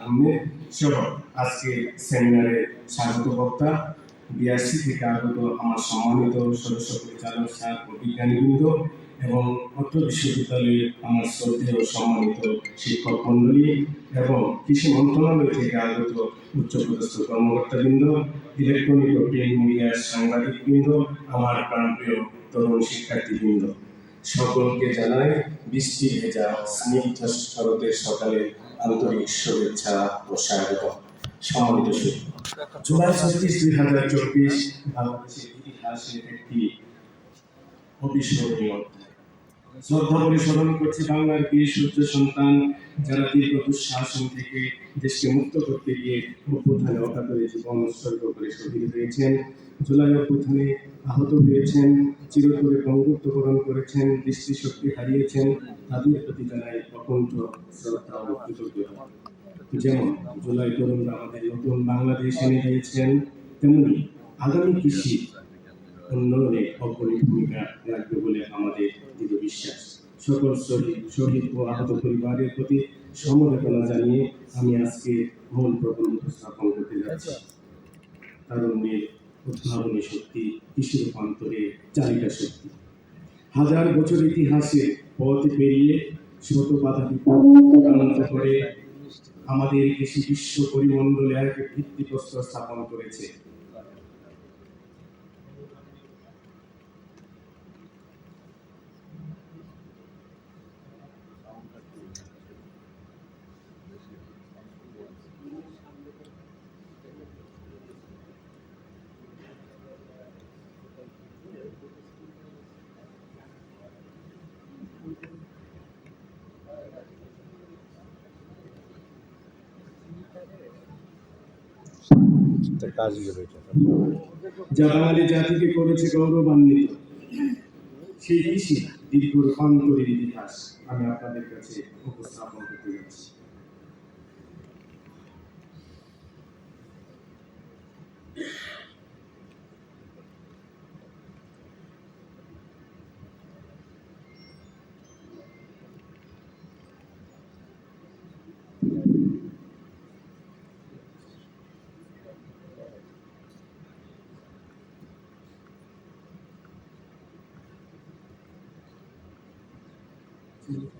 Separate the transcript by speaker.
Speaker 1: আহমেদ সহ আজকে সেমিনারে স্বাগত বক্তা, বিআরসি থেকে আগত আমার সম্মানিত সদস্য পরিচালক স্যার ও বিজ্ঞানীবৃন্দ এবং অত্র বিশ্ববিদ্যালয়ের আমার শ্রদ্ধেয় সম্মানিত শিক্ষক মণ্ডলী এবং কৃষি মন্ত্রণালয় থেকে আগত উচ্চপদস্থ কর্মকর্তাবৃন্দ, ইলেকট্রনিক ও প্রিন্ট মিডিয়ার সাংবাদিকবৃন্দ, আমার প্রাণপ্রিয় তরুণ শিক্ষার্থীবৃন্দ। সকলকে জানাই বৃষ্টি ভেজা স্নিগ্ধ শরতের সকালে আন্তরিক শুভেচ্ছা ও স্বাগত। সম্মানিত সুধী জুলাই ছত্রিশ দুই হাজার চব্বিশ বাংলাদেশের ইতিহাসের একটি অবিস্মরণীয় শ্রদ্ধা স্মরণ করছি বাংলার বীর সূর্য সন্তান যারা দীর্ঘ দুঃশাসন থেকে দেশকে মুক্ত করতে গিয়ে অভ্যুত্থানে অকাতরে জীবন উৎসর্গ করে শহীদ হয়েছেন। জুলাই অভ্যুত্থানে আহত হয়েছেন, চিরতরে বঙ্গত্ব বরণ করেছেন, দৃষ্টিশক্তি হারিয়েছেন, তাদের প্রতি জানাই অকুণ্ঠ শ্রদ্ধা ও কৃতজ্ঞতা। যেমন জুলাই তরুণরা আমাদের নতুন বাংলাদেশ এনে দিয়েছেন, তেমনি আগামী কৃষি ভূমিকা রাখবে বলে আমাদের দৃঢ় বিশ্বাস। সকল শহীদ শহীদ ও আহত পরিবারের প্রতি সমবেদনা জানিয়ে আমি আজকে মূল প্রবন্ধ করতে যাচ্ছি। উদ্ভাবনী শক্তি কৃষি রূপান্তরে চালিকা শক্তি। হাজার বছর ইতিহাসে পথ পেরিয়ে শত বাধা বিপন্ন করে আমাদের কৃষি বিশ্ব পরিমণ্ডলে এক ভিত্তিপ্রস্তর স্থাপন করেছে।
Speaker 2: তার
Speaker 1: আমাদের জাতিকে করেছে গৌরবান্বিত সেই কৃষি দীর্ঘ রূপান্তরের ইতিহাস আমি আপনাদের কাছে উপস্থাপন করতে যাচ্ছি।
Speaker 2: Thank you.